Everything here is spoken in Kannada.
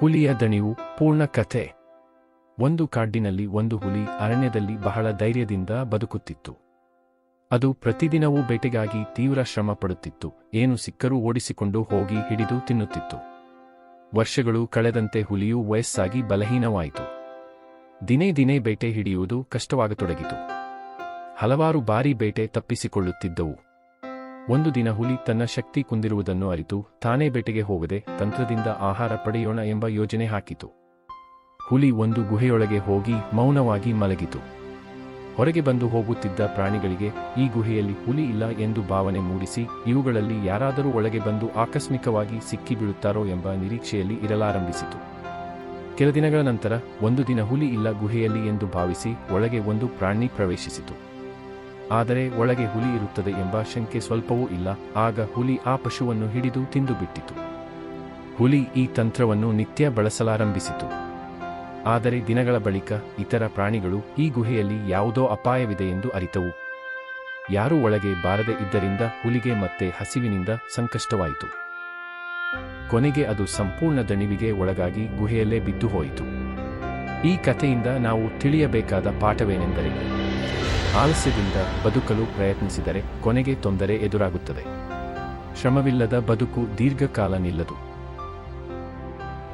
ಹುಲಿಯ ದಣಿವು ಪೂರ್ಣ ಕಥೆ. ಒಂದು ಕಾಡಿನಲ್ಲಿ ಒಂದು ಹುಲಿ ಅರಣ್ಯದಲ್ಲಿ ಬಹಳ ಧೈರ್ಯದಿಂದ ಬದುಕುತ್ತಿತ್ತು. ಅದು ಪ್ರತಿದಿನವೂ ಬೇಟೆಗಾಗಿ ತೀವ್ರ ಶ್ರಮ ಪಡುತ್ತಿತ್ತು. ಏನು ಸಿಕ್ಕರೂ ಓಡಿಸಿಕೊಂಡು ಹೋಗಿ ಹಿಡಿದು ತಿನ್ನುತ್ತಿತ್ತು. ವರ್ಷಗಳು ಕಳೆದಂತೆ ಹುಲಿಯು ವಯಸ್ಸಾಗಿ ಬಲಹೀನವಾಯಿತು. ದಿನೇ ದಿನೇ ಬೇಟೆ ಹಿಡಿಯುವುದು ಕಷ್ಟವಾಗತೊಡಗಿತು. ಹಲವಾರು ಬಾರಿ ಬೇಟೆ ತಪ್ಪಿಸಿಕೊಳ್ಳುತ್ತಿದ್ದವು. ಒಂದು ದಿನ ಹುಲಿ ತನ್ನ ಶಕ್ತಿ ಕುಂದಿರುವುದನ್ನು ಅರಿತು ತಾನೇ ಬೇಟೆಗೆ ಹೋಗದೆ ತಂತ್ರದಿಂದ ಆಹಾರ ಪಡೆಯೋಣ ಎಂಬ ಯೋಜನೆ ಹಾಕಿತು. ಹುಲಿ ಒಂದು ಗುಹೆಯೊಳಗೆ ಹೋಗಿ ಮೌನವಾಗಿ ಮಲಗಿತು. ಹೊರಗೆ ಬಂದು ಹೋಗುತ್ತಿದ್ದ ಪ್ರಾಣಿಗಳಿಗೆ, ಈ ಗುಹೆಯಲ್ಲಿ ಹುಲಿ ಇಲ್ಲ ಎಂದು ಭಾವನೆ ಮೂಡಿಸಿ, ಇವುಗಳಲ್ಲಿ ಯಾರಾದರೂ ಒಳಗೆ ಬಂದು ಆಕಸ್ಮಿಕವಾಗಿ ಸಿಕ್ಕಿಬೀಳುತ್ತಾರೋ ಎಂಬ ನಿರೀಕ್ಷೆಯಲ್ಲಿ ಇರಲಾರಂಭಿಸಿತು. ಕೆಲ ದಿನಗಳ ನಂತರ, ಒಂದು ದಿನ ಹುಲಿ ಇಲ್ಲ ಗುಹೆಯಲ್ಲಿ ಎಂದು ಭಾವಿಸಿ, ಒಳಗೆ ಒಂದು ಪ್ರಾಣಿ ಪ್ರವೇಶಿಸಿತು. ಆದರೆ ಒಳಗೆ ಹುಲಿ ಇರುತ್ತದೆ ಎಂಬ ಶಂಕೆ ಸ್ವಲ್ಪವೂ ಇಲ್ಲ. ಆಗ ಹುಲಿ ಆ ಪಶುವನ್ನು ಹಿಡಿದು ತಿಂದುಬಿಟ್ಟಿತು. ಹುಲಿ ಈ ತಂತ್ರವನ್ನು ನಿತ್ಯ ಬಳಸಲಾರಂಭಿಸಿತು. ಆದರೆ ದಿನಗಳ ಬಳಿಕ ಇತರ ಪ್ರಾಣಿಗಳು ಈ ಗುಹೆಯಲ್ಲಿ ಯಾವುದೋ ಅಪಾಯವಿದೆ ಎಂದು ಅರಿತವು. ಯಾರೂ ಒಳಗೆ ಬಾರದೆ ಇದ್ದರಿಂದ ಹುಲಿಗೆ ಮತ್ತೆ ಹಸಿವಿನಿಂದ ಸಂಕಷ್ಟವಾಯಿತು. ಕೊನೆಗೆ ಅದು ಸಂಪೂರ್ಣ ದಣಿವಿಗೆ ಒಳಗಾಗಿ ಗುಹೆಯಲ್ಲೇ ಬಿದ್ದು ಹೋಯಿತು ಈ ಕಥೆಯಿಂದ ನಾವು ತಿಳಿಯಬೇಕಾದ ಪಾಠವೇನೆಂದರೆ ಆಲಸ್ಯದಿಂದ ಬದುಕಲು ಪ್ರಯತ್ನಿಸಿದರೆ ಕೊನೆಗೆ ತೊಂದರೆ ಎದುರಾಗುತ್ತದೆ. ಶ್ರಮವಿಲ್ಲದ ಬದುಕು ದೀರ್ಘಕಾಲ ನಿಲ್ಲದು.